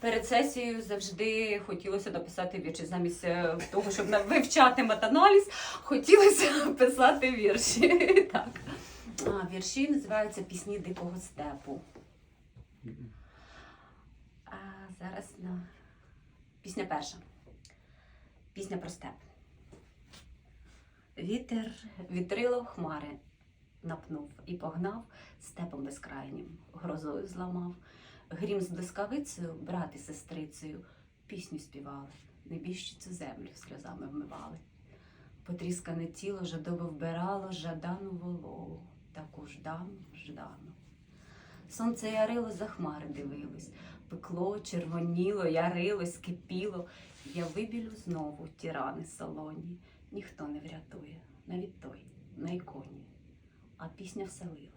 Перед сесією завжди хотілося написати вірші. Замість е, того, щоб вивчати метаналіз, хотілося писати вірші. Так. А, вірші називаються Пісні Дикого степу. А зараз на пісня перша. Пісня про степ. Вітер, вітрило хмари напнув і погнав степом безкрайнім, грозою зламав. Грім з блискавицею, брат і сестрицею, пісню співали, небіжчицю землю сльозами вмивали. Потріскане тіло жадоби вбирало жадану вологу, таку ждану, ждану. Сонце ярило за хмари дивилось, пекло, червоніло, ярилось, кипіло. Я вибілю знову ті рани солоні, ніхто не врятує, навіть той на іконі. А пісня вселилась.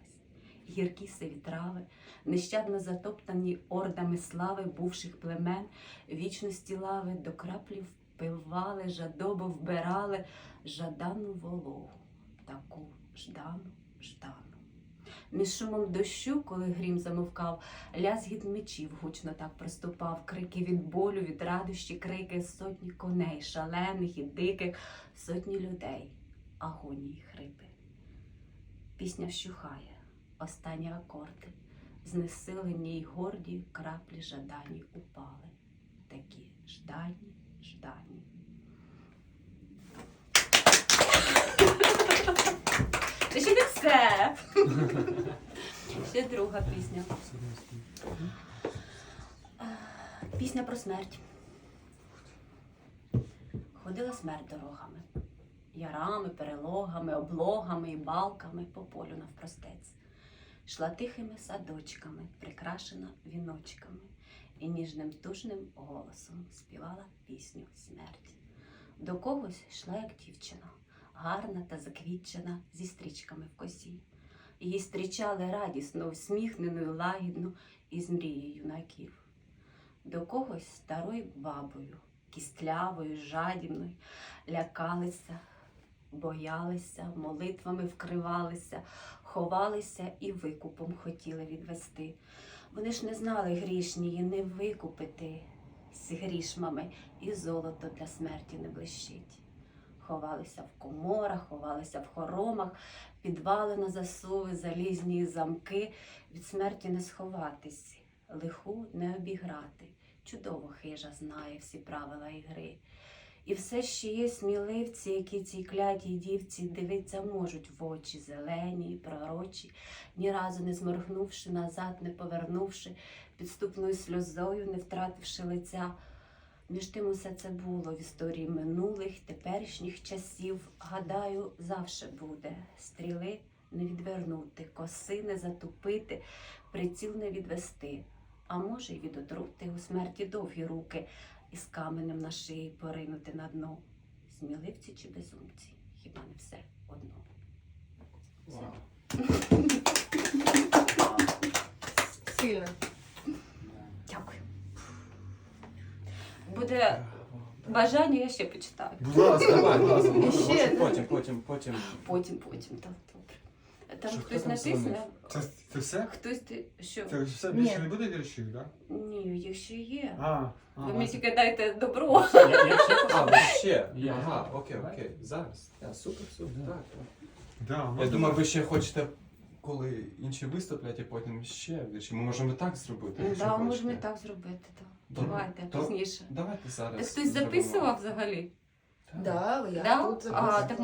Гіркі сиві трави, нещадно затоптані ордами слави бувших племен, вічності лави до краплі впивали, жадобо вбирали жадану вологу, таку ждану, ждану. Між шумом дощу, коли грім замовкав, лязгіт мечів гучно так проступав, крики від болю, від радощі, крики сотні коней, шалених і диких, сотні людей, агонії хрипи. Пісня вщухає, останні акорди, знесилені й горді краплі жадані упали. Такі ждані, ждані. Це ще не все. Ще друга пісня. Пісня про смерть. Ходила смерть дорогами, ярами, перелогами, облогами і балками по полю навпростець. Йшла тихими садочками, прикрашена віночками, і ніжним тужним голосом співала пісню смерть. До когось йшла як дівчина, гарна та заквітчена, зі стрічками в косі. Її зустрічали радісно, усміхненою, лагідну і з мрією юнаків. До когось старою бабою, кістлявою, жадібною, лякалися, боялися, молитвами вкривалися, ховалися і викупом хотіли відвести. Вони ж не знали грішні її не викупити з грішмами, і золото для смерті не блищить. Ховалися в коморах, ховалися в хоромах, підвали на засуви, залізні замки, від смерті не сховатись, лиху не обіграти. Чудово хижа знає всі правила ігри. І все ще є сміливці, які цій клятій дівці дивиться можуть в очі зелені, пророчі, ні разу не зморгнувши назад, не повернувши, підступною сльозою, не втративши лиця. Між тим усе це було в історії минулих, теперішніх часів. Гадаю, завше буде. Стріли не відвернути, коси не затупити, приціл не відвести. А може, й від отрути у смерті довгі руки із каменем на шиї поринути на дно. Сміливці чи безумці, хіба не все одно. Сильно. Дякую. Буде бажання, я ще почитаю. Будь ласка, Давай, ласка, ще. потім, потім, потім. Потім, потім, так, добре. Там Що, хтось хто там натисне, дзвонив? Це, це все? хтось ти що? Це все Ні. не буде віршів, так? Ні, їх ще є. А, а, Ви мені тільки дайте добро. Я, я ще а, ви ще. Я. Ага, окей, окей. Зараз. Супер, супер. Так, да, Я можна- думаю, ви ще хочете, коли інші виступлять, і потім ще вірші. Ми можемо і так зробити. якщо Да, можемо і так зробити. так. Добре. Давайте То- пізніше. Давайте зараз. Хтось зробимо. записував взагалі? Так. Да, я Да? тут А, так